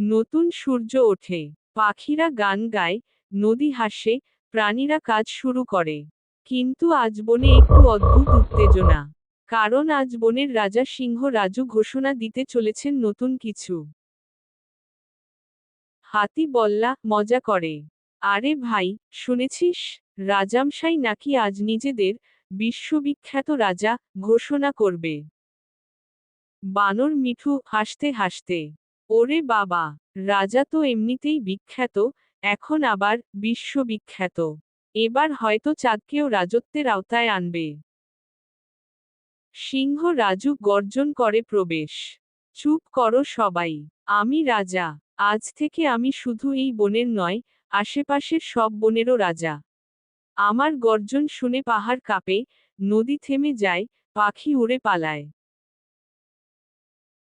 নতুন সূর্য ওঠে। পাখিরা গান গায়, নদী হাসে, প্রাণীরা কাজ শুরু করে। কিন্তু আজ বনে একটু অদ্ভুত উত্তেজনা। কারণ আজ বনের রাজা সিংহ রাজু ঘোষণা দিতে চলেছেন নতুন কিছু। হাতি বল্লা মজা করে। আরে ভাই, শুনেছিস? রাজামশাই নাকি আজ নিজেদের বিশ্ববিখ্যাত রাজা ঘোষণা করবে। বানর মিঠু হাসতে হাসতে, ওরে বাবা, রাজা তো এমনিতেই বিখ্যাত, এখন আবার বিশ্ববিখ্যাত, এবার হয়তো চাঁদকেও রাজত্বের আওতায় আনবে। সিংহ রাজু গর্জন করে প্রবেশ, চুপ করো সবাই, আমি রাজা, আজ থেকে আমি শুধু এই বনের নয়, আশেপাশের সব বনেরও রাজা আমার গর্জন শুনে পাহাড় কাঁপে, নদী থেমে যায়, পাখি উড়ে পালায়।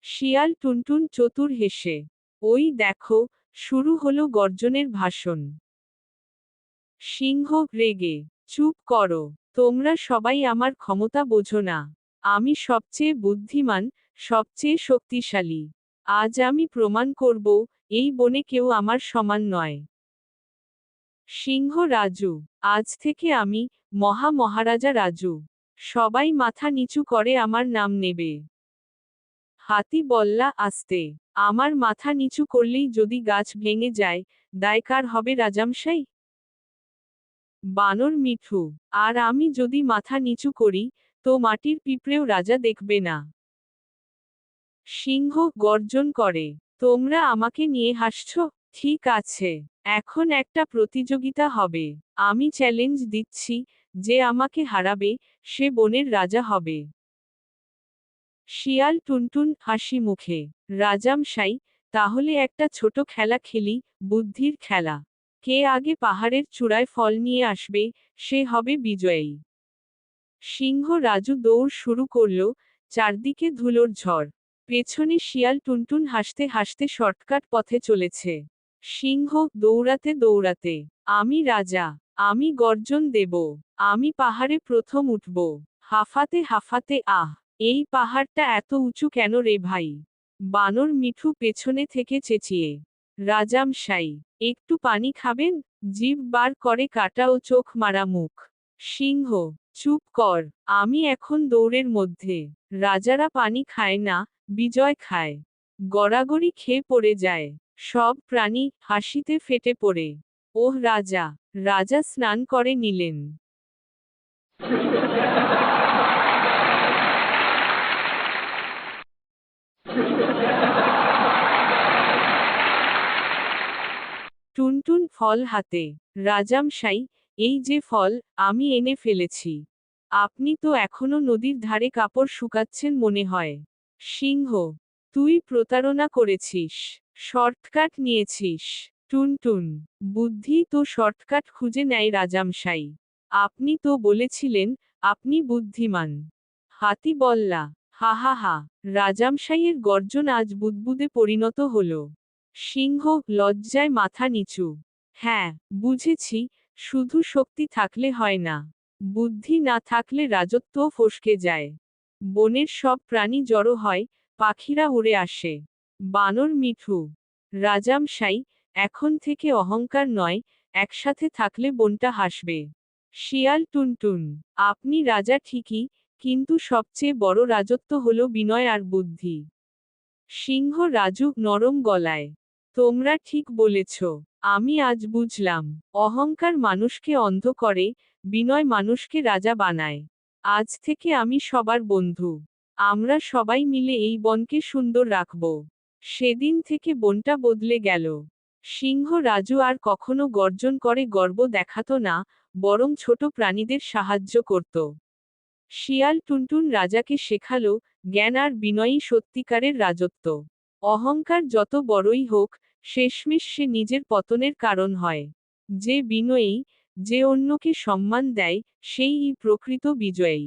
শিয়াল টুনটুন চতুর হেসে, ওই দেখো, শুরু হলো গর্জনের ভাষণ। সিংহ, রেগে, চুপ করো, তোমরা সবাই আমার ক্ষমতা বোঝো না। আমি সবচেয়ে বুদ্ধিমান, সবচেয়ে শক্তিশালী। আজ আমি প্রমাণ করব, এই বনে কেউ আমার সমান নয়। সিংহ, রাজু আজ থেকে আমি মহা মহারাজা রাজু। সবাই মাথা নিচু করে আমার নাম নেবে। হাতি বল্লা আস্তে, আমার মাথা নিচু করলেই যদি গাছ ভেঙে যায় দায়কার হবে রাজামশাই? বানর মিঠু, আর আমি যদি মাথা নিচু করি, তো মাটির পিঁপড়েও রাজা দেখবে না। সিংহ গর্জন করে, তোমরা আমাকে নিয়ে হাসছ? ঠিক আছে, এখন একটা প্রতিযোগিতা হবে। আমি চ্যালেঞ্জ দিচ্ছি, যে আমাকে হারাবে, সে বনের রাজা হবে। শিয়াল টুনটুন হাসি মুখে। রাজামশাই তাহলে একটা ছোট খেলা খেলি, বুদ্ধির খেলা। কে আগে পাহাড়ের চূড়ায় ফল নিয়ে আসবে, সে হবে বিজয়ী। সিংহ রাজু দৌড় শুরু করল, চারদিকে ধুলোর ঝড়। পেছনে শিয়াল টুনটুন হাসতে হাসতে শর্টকাট পথে চলেছে। সিংহ দৌড়াতে দৌড়াতে, আমি রাজা, আমি গর্জন দেব, আমি পাহাড়ে প্রথম উঠব। হাফাতে হাফাতে আহ, এই পাহাড়টা এত উঁচু কেন রে ভাই? বানর মিঠু পেছনে থেকে চেঁচিয়ে রাজামশাই একটু পানি খাবেন? জিভ বার করে কাটা ও চোখ মারা মুখ। সিংহ, চুপ কর, আমি এখন দৌড়ের মধ্যে। রাজারা পানি খায় না, বিজয় খায়। গড়াগড়ি খেয়ে পড়ে যায়। সব প্রাণী হাসিতে ফেটে পড়ে। ওহ, রাজা! রাজা স্নান করে নিলেন। টুনটুন ফল হাতে। রাজামশাই এই যে ফল, আমি এনে ফেলেছি। আপনি তো এখনও নদীর ধারে কাপড় শুকাচ্ছেন মনে হয়। সিংহ, তুই প্রতারণা করেছিস। শর্টকাট নিয়েছিস। টুনটুন, বুদ্ধি তো শর্টকাট খুঁজে নেয় রাজামশাই। আপনি তো বলেছিলেন, আপনি বুদ্ধিমান। হাতি বল্লা, হা হা হা, রাজামশাইয়ের গর্জন আজ বুদবুদে পরিণত হল। সিংহ লজ্জায় মাথা নিচু। হ্যাঁ বুঝেছি, শুধু শক্তি থাকলে হয় না। বুদ্ধি না থাকলে রাজত্বও ফসকে যায়। বনের সব প্রাণী জড়ো হয়, পাখিরা উড়ে আসে। বানর মিঠু। রাজামশাই, এখন থেকে অহংকার নয়, একসাথে থাকলে বনটা হাসবে। শিয়াল টুনটুন, আপনি রাজা ঠিকই, কিন্তু সবচেয়ে বড় রাজত্ব হল বিনয় আর বুদ্ধি। সিংহ রাজু নরম গলায়, তোমরা ঠিক বলেছ, আমি আজ বুঝলাম, অহংকার মানুষকে অন্ধ করে, বিনয় মানুষকে রাজা বানায়। আজ থেকে আমি সবার বন্ধু, আমরা সবাই মিলে এই বনকে সুন্দর রাখব। সেদিন থেকে বনটা বদলে গেল। সিংহ রাজু আর কখনো গর্জন করে গর্ব দেখাত না, বরং ছোট প্রাণীদের সাহায্য করত। শিয়াল টুনটুন রাজাকে শেখালো, জ্ঞান আর বিনয়ী সত্যিকারের রাজত্ব। অহংকার যত বড়ই হোক, শেষমেশ সে নিজের পতনের কারণ হয়। যে বিনয়ী, যে অন্যকে সম্মান দেয়, সেই প্রকৃত বিজয়ী।